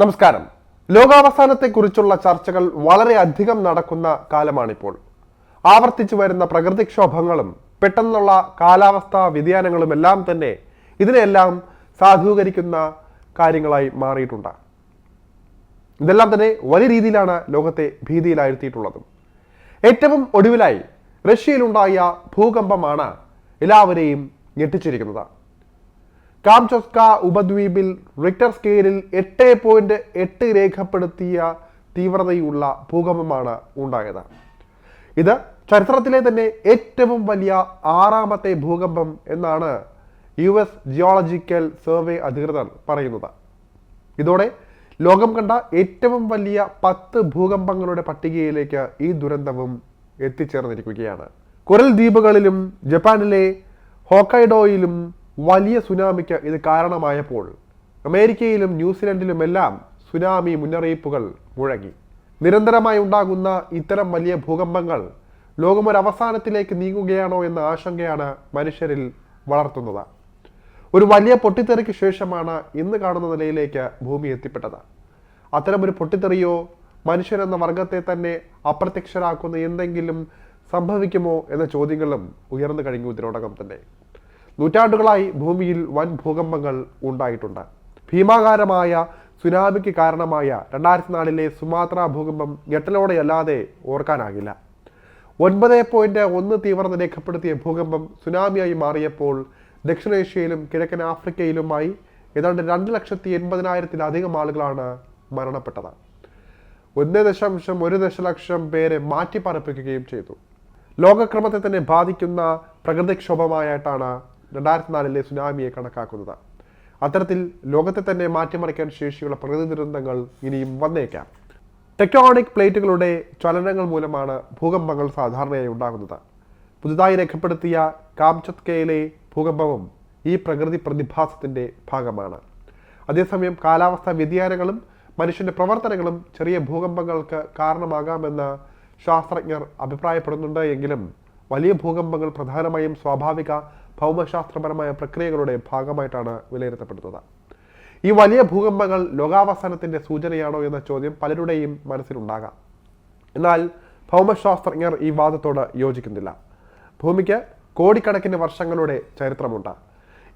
നമസ്കാരം. ലോകാവസാനത്തെക്കുറിച്ചുള്ള ചർച്ചകൾ വളരെയധികം നടക്കുന്ന കാലമാണിപ്പോൾ. ആവർത്തിച്ചു വരുന്ന പ്രകൃതിക്ഷോഭങ്ങളും പെട്ടെന്നുള്ള കാലാവസ്ഥാ വ്യതിയാനങ്ങളും എല്ലാം തന്നെ ഇതിനെയെല്ലാം സാധൂകരിക്കുന്ന കാര്യങ്ങളായി മാറിയിട്ടുണ്ട്. ഇതെല്ലാം തന്നെ വലിയ രീതിയിലാണ് ലോകത്തെ ഭീതിയിലായിരുത്തിയിട്ടുള്ളതും ഏറ്റവും ഒടുവിലായി റഷ്യയിലുണ്ടായ ഭൂകമ്പമാണ് എല്ലാവരെയും ഞെട്ടിച്ചിരിക്കുന്നത്. കാംചോസ്ക ഉപദ്വീപിൽ റിക്ടർ സ്കെയിലിൽ എട്ട് പോയിന്റ് എട്ട് രേഖപ്പെടുത്തിയ തീവ്രതയുള്ള ഭൂകമ്പമാണ് ഉണ്ടായത്. ഇത് ചരിത്രത്തിലെ തന്നെ ഏറ്റവും വലിയ ആറാമത്തെ ഭൂകമ്പം എന്നാണ് യു എസ് ജിയോളജിക്കൽ സർവേ അധികൃതർ പറയുന്നത്. ഇതോടെ ലോകം കണ്ട ഏറ്റവും വലിയ പത്ത് ഭൂകമ്പങ്ങളുടെ പട്ടികയിലേക്ക് ഈ ദുരന്തവും എത്തിച്ചേർന്നിരിക്കുകയാണ്. കുരൽ ദ്വീപുകളിലും ജപ്പാനിലെ ഹോക്കൈഡോയിലും വലിയ സുനാമിക്ക് ഇത് കാരണമായപ്പോൾ അമേരിക്കയിലും ന്യൂസിലൻഡിലുമെല്ലാം സുനാമി മുന്നറിയിപ്പുകൾ മുഴങ്ങി. നിരന്തരമായി ഉണ്ടാകുന്ന ഇത്തരം വലിയ ഭൂകമ്പങ്ങൾ ലോകമൊരവസാനത്തിലേക്ക് നീങ്ങുകയാണോ എന്ന ആശങ്കയാണ് മനുഷ്യരിൽ വളർത്തുന്നത്. ഒരു വലിയ പൊട്ടിത്തെറിക്ക് ശേഷമാണ് ഇന്ന് കാണുന്ന നിലയിലേക്ക് ഭൂമി എത്തിപ്പെട്ടത്. അത്തരമൊരു പൊട്ടിത്തെറിയോ മനുഷ്യരെന്ന വർഗത്തെ തന്നെ അപ്രത്യക്ഷരാക്കുന്ന എന്തെങ്കിലും സംഭവിക്കുമോ എന്ന ചോദ്യങ്ങളും ഉയർന്നു കഴിഞ്ഞു ഇതിനോടകം തന്നെ. നൂറ്റാണ്ടുകളായി ഭൂമിയിൽ വൻ ഭൂകമ്പങ്ങൾ ഉണ്ടായിട്ടുണ്ട്. ഭീമാകാരമായ സുനാമിക്ക് കാരണമായ രണ്ടായിരത്തി നാലിലെ സുമാത്ര ഭൂകമ്പം ഞെട്ടലോടെയല്ലാതെ ഓർക്കാനാകില്ല. ഒൻപത് പോയിന്റ് ഒന്ന് തീവ്രത രേഖപ്പെടുത്തിയ ഭൂകമ്പം സുനാമിയായി മാറിയപ്പോൾ ദക്ഷിണേഷ്യയിലും കിഴക്കൻ ആഫ്രിക്കയിലുമായി ഏതാണ്ട് രണ്ട് ലക്ഷത്തി എൺപതിനായിരത്തിലധികം ആളുകളാണ് മരണപ്പെട്ടത്. ഒന്ന് ദശാംശം ഒരു ദശലക്ഷം പേരെ മാറ്റിപ്പാർപ്പിക്കുകയും ചെയ്തു. ലോകക്രമത്തെ തന്നെ ബാധിക്കുന്ന പ്രകൃതിക്ഷോഭമായിട്ടാണ് രണ്ടായിരത്തി നാലിലെ സുനാമിയെ കണക്കാക്കുന്നത്. അത്തരത്തിൽ ലോകത്തെ തന്നെ മാറ്റിമറിക്കാൻ ശേഷിയുള്ള പ്രകൃതി ദുരന്തങ്ങൾ ഇനിയും വന്നേക്കാം. ടെക്ടോണിക് പ്ലേറ്റുകളുടെ ചലനങ്ങൾ മൂലമാണ് ഭൂകമ്പങ്ങൾ സാധാരണയായി ഉണ്ടാകുന്നത്. പുതുതായി രേഖപ്പെടുത്തിയ കാംചത്കയിലെ ഭൂകമ്പവും ഈ പ്രകൃതി പ്രതിഭാസത്തിന്റെ ഭാഗമാണ്. അതേസമയം കാലാവസ്ഥാ വ്യതിയാനങ്ങളും മനുഷ്യന്റെ പ്രവർത്തനങ്ങളും ചെറിയ ഭൂകമ്പങ്ങൾക്ക് കാരണമാകാമെന്ന് ശാസ്ത്രജ്ഞർ അഭിപ്രായപ്പെടുന്നുണ്ട് എങ്കിലും വലിയ ഭൂകമ്പങ്ങൾ പ്രധാനമായും സ്വാഭാവിക ഭൗമശാസ്ത്രപരമായ പ്രക്രിയകളുടെ ഭാഗമായിട്ടാണ് വിലയിരുത്തപ്പെടുന്നത്. ഈ വലിയ ഭൂകമ്പങ്ങൾ ലോകാവസാനത്തിന്റെ സൂചനയാണോ എന്ന ചോദ്യം പലരുടെയും മനസ്സിലുണ്ടാകാം. എന്നാൽ ഭൗമശാസ്ത്രജ്ഞർ ഈ വാദത്തോട് യോജിക്കുന്നില്ല. ഭൂമിക്ക് കോടിക്കണക്കിന് വർഷങ്ങളുടെ ചരിത്രമുണ്ട്.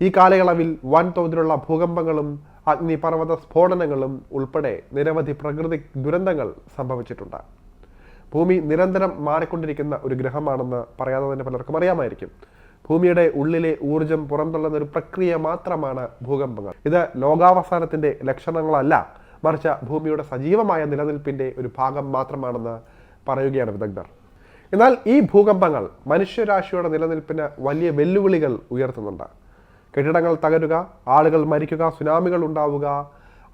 ഈ കാലയളവിൽ വൻതോതിലുള്ള ഭൂകമ്പങ്ങളും അഗ്നിപർവത സ്ഫോടനങ്ങളും ഉൾപ്പെടെ നിരവധി പ്രകൃതി ദുരന്തങ്ങൾ സംഭവിച്ചിട്ടുണ്ട്. ഭൂമി നിരന്തരം മാറിക്കൊണ്ടിരിക്കുന്ന ഒരു ഗ്രഹമാണെന്ന് പറയാതെ തന്നെ പലർക്കും അറിയാമായിരിക്കും. ഭൂമിയുടെ ഉള്ളിലെ ഊർജം പുറന്തള്ളുന്ന ഒരു പ്രക്രിയ മാത്രമാണ് ഭൂകമ്പങ്ങൾ. ഇത് ലോകാവസാനത്തിന്റെ ലക്ഷണങ്ങളല്ല മറിച്ച് ഭൂമിയുടെ സജീവമായ നിലനിൽപ്പിന്റെ ഒരു ഭാഗം മാത്രമാണെന്ന് പറയുകയാണ് വിദഗ്ധർ. എന്നാൽ ഈ ഭൂകമ്പങ്ങൾ മനുഷ്യരാശിയുടെ നിലനിൽപ്പിന് വലിയ വെല്ലുവിളികൾ ഉയർത്തുന്നുണ്ട്. കെട്ടിടങ്ങൾ തകരുക ആളുകൾ മരിക്കുക സുനാമികൾ ഉണ്ടാവുക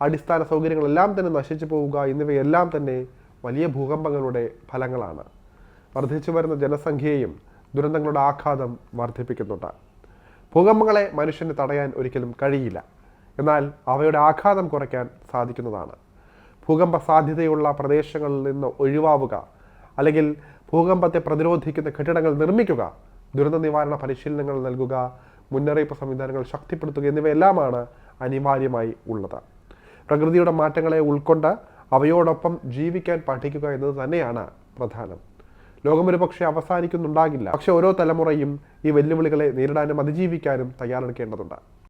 അടിസ്ഥാന സൗകര്യങ്ങളെല്ലാം തന്നെ നശിച്ചു പോവുക എന്നിവയെല്ലാം തന്നെ വലിയ ഭൂകമ്പങ്ങളുടെ ഫലങ്ങളാണ്. വർദ്ധിച്ചു വരുന്ന ജനസംഖ്യയും ദുരന്തങ്ങളുടെ ആഘാതം വർദ്ധിപ്പിക്കുന്നുണ്ട്. ഭൂകമ്പങ്ങളെ മനുഷ്യന് തടയാൻ ഒരിക്കലും കഴിയില്ല. എന്നാൽ അവയുടെ ആഘാതം കുറയ്ക്കാൻ സാധിക്കുന്നതാണ്. ഭൂകമ്പ സാധ്യതയുള്ള പ്രദേശങ്ങളിൽ നിന്ന് ഒഴിവാവുക അല്ലെങ്കിൽ ഭൂകമ്പത്തെ പ്രതിരോധിക്കുന്ന കെട്ടിടങ്ങൾ നിർമ്മിക്കുക ദുരന്ത നിവാരണ പരിശീലനങ്ങൾ നൽകുക മുന്നറിയിപ്പ് സംവിധാനങ്ങൾ ശക്തിപ്പെടുത്തുക എന്നിവയെല്ലാമാണ് അനിവാര്യമായി ഉള്ളത്. പ്രകൃതിയുടെ മാറ്റങ്ങളെ ഉൾക്കൊണ്ട് അവയോടൊപ്പം ജീവിക്കാൻ പഠിക്കുക എന്നത് തന്നെയാണ് പ്രധാനം. ലോകം ഒരു പക്ഷേ അവസാനിക്കുന്നുണ്ടാകില്ല. പക്ഷെ ഓരോ തലമുറയും ഈ വെല്ലുവിളികളെ നേരിടാനും അതിജീവിക്കാനും തയ്യാറെടുക്കേണ്ടതുണ്ട്.